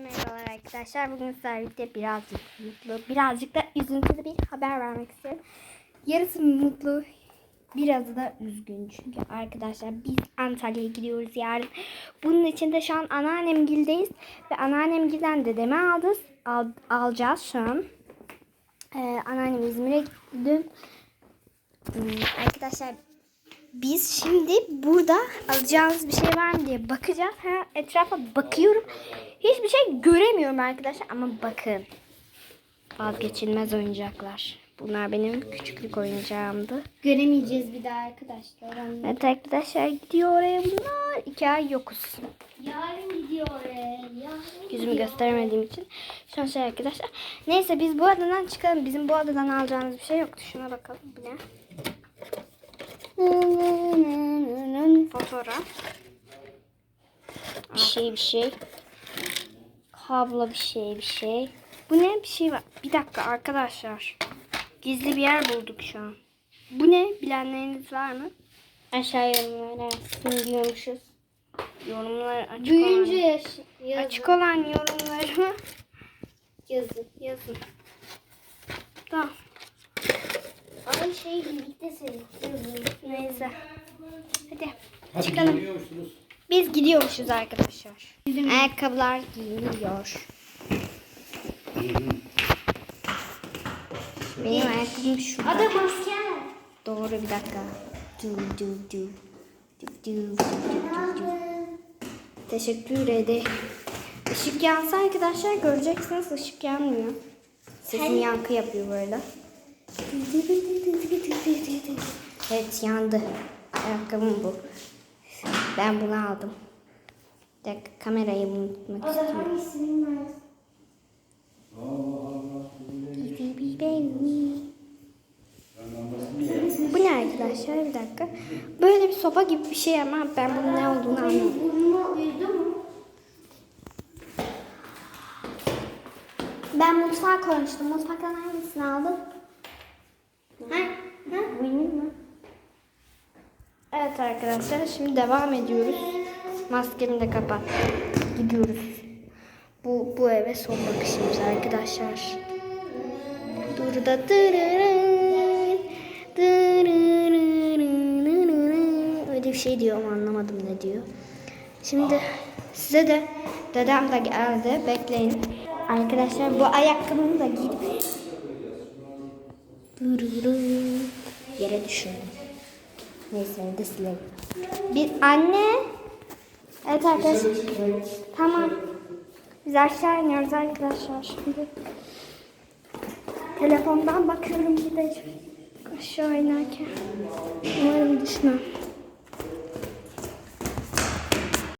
Merhabalar arkadaşlar. Bugün sizlerle birazcık mutlu, birazcık da üzüntülü bir haber vermek istiyorum. Yarısı mutlu, birazı da üzgün. Çünkü arkadaşlar biz Antalya'ya gidiyoruz yarın. Bunun için de şu an anneannemgildeyiz. Ve anneannemgilden dedemi aldık. Al, alacağız şu an. Ee, anneannem İzmir'e gitti. Hmm, arkadaşlar biz şimdi burada alacağımız bir şey var mı diye bakacağız. Ha, etrafa bakıyorum. Hiçbir şey göremiyorum arkadaşlar ama bakın. Vazgeçilmez oyuncaklar. Bunlar benim küçüklük oyuncağımdı. Göremeyeceğiz bir daha arkadaşlar. Evet arkadaşlar gidiyor oraya bunlar. İki ay yokuz. Yarın gidiyor oraya. Yarın Yüzümü gösteremediğim için. Şu şey arkadaşlar. Neyse biz bu adadan çıkalım. Bizim bu adadan alacağımız bir şey yoktu. Şuna bakalım. Bu ne? Fotoğraf. Bir şey bir şey. Kablo bir şey bir şey. Bu ne? Bir şey var. Bir dakika arkadaşlar. Gizli bir yer bulduk şu an. Bu ne? Bilenleriniz var mı? Aşağı yorumlara yazsın. Yorumlar açık Büyüyünce olan, yazın. açık olan yorumları yazın. yazın. Tamam. Ama şey birlikte seviyoruz. Hadi. Hadi Çıkalım. Biz gidiyormuşuz arkadaşlar. Ayakkabılar giyiliyor. Benim ayakkabım şurada. Ada masken. Doğru bir dakika. Du, du, du. Du, du, du, du, du. Teşekkür ederim. Işık yansa arkadaşlar göreceksiniz ışık yanmıyor. Sesim yankı yapıyor böyle. Evet yandı. Ayakkabım bu. Ben bunu aldım. Bir dakika kamerayı unutmak istiyorum. hangisini bilmez. Bu ne arkadaşlar? Bir dakika. Böyle bir sopa gibi bir şey ama ben bunun ne olduğunu anlamadım. Burnuma uyudu mu? Ben mutfağa koymuştum. Mutfaktan hangisini aldın? Ha? Ha? Benim mi? Evet arkadaşlar şimdi devam ediyoruz. Maskemi de kapat. Gidiyoruz. Bu, bu eve son bakışımız arkadaşlar. Burada öyle bir şey diyor ama anlamadım ne diyor. Şimdi size de dedem de geldi. Bekleyin. Arkadaşlar bu ayakkabımı da giydim. Yere düşürdüm. Neyse de silelim. Bir anne. Evet arkadaşlar. Tamam. Biz aşağı iniyoruz arkadaşlar şimdi. Telefondan bakıyorum bir de aşağı inerken. Umarım düşmem.